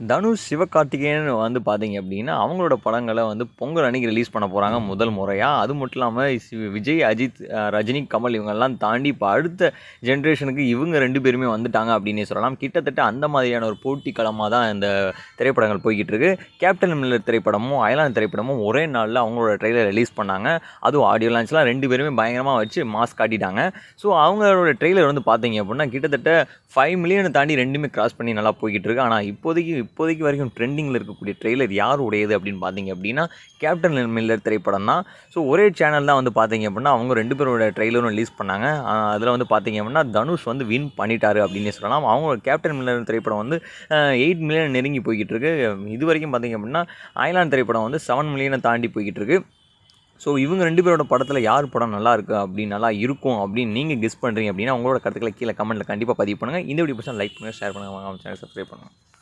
தனுஷ் சிவகார்த்திகேயன் வந்து பார்த்தீங்க அப்படின்னா அவங்களோட படங்களை வந்து பொங்கல் அன்னைக்கு ரிலீஸ் பண்ண போகிறாங்க முதல் முறையாக அது மட்டும் இல்லாமல் விஜய் அஜித் ரஜினி கமல் இவங்கெல்லாம் தாண்டி இப்போ அடுத்த ஜென்ரேஷனுக்கு இவங்க ரெண்டு பேருமே வந்துட்டாங்க அப்படின்னே சொல்லலாம். கிட்டத்தட்ட அந்த மாதிரியான ஒரு போட்டி களமாக தான் இந்த திரைப்படங்கள் போய்கிட்டு இருக்கு. கேப்டன் மில்லர் திரைப்படமும் அயலான் திரைப்படமும் ஒரே நாளில் அவங்களோட ட்ரெய்லர் ரிலீஸ் பண்ணாங்க. அதுவும் ஆடியோ லான்ச்லாம் ரெண்டு பேருமே பயங்கரமாக வச்சு மாஸ் காட்டிட்டாங்க. ஸோ அவங்களோட ட்ரெய்லர் வந்து பார்த்தீங்க அப்படின்னா கிட்டத்தட்ட ஃபைவ் மில்லியனை தாண்டி ரெண்டுமே கிராஸ் பண்ணி நல்லா போய்கிட்டு இருக்கு. ஆனால் இப்போதைக்கு இப்போதைக்கு வரைக்கும் ட்ரெண்டிங்கில் இருக்கக்கூடிய ட்ரெய்லர் யார் உடையது அப்படின்னு பார்த்தீங்க அப்படின்னா கேப்டன் மில்லர் திரைப்படம் தான். ஸோ ஒரே சேனல் தான் வந்து பார்த்தீங்க அப்படின்னா அவங்க ரெண்டு பேரோட ட்ரெய்லரும் ரிலீஸ் பண்ணாங்க. அதில் வந்து பார்த்தீங்க அப்படின்னா தனுஷ் வந்து வின் பண்ணிட்டாரு அப்படின்னு சொல்லலாம். அவங்க கேப்டன் மில்லர் திரைப்படம் வந்து எயிட் மில்லியன் நெருங்கி போய்கிட்டு இருக்கு இது வரைக்கும் பார்த்தீங்க அப்படின்னா அயலான் திரைப்படம் வந்து செவன் மில்லியனை தாண்டி போய்கிட்டு இருக்கு ஸோ இவங்க ரெண்டு பேரோட படத்தில் யார் படம் நல்லா இருக்குது அப்படின்னு நல்லா இருக்கும் அப்படின்னு நீங்கள் கெஸ் பண்ணுறீங்க அப்படின்னா உங்களோட கருத்துக்களை கீழே கமெண்ட்டில் கண்டிப்பாக பதிவு பண்ணுங்கள் இந்த வீடியோ பர்சன் லைக் பண்ணுங்கள் ஷேர் பண்ணுங்கள் சேனல் சப்ஸ்கிரைப் பண்ணுங்கள்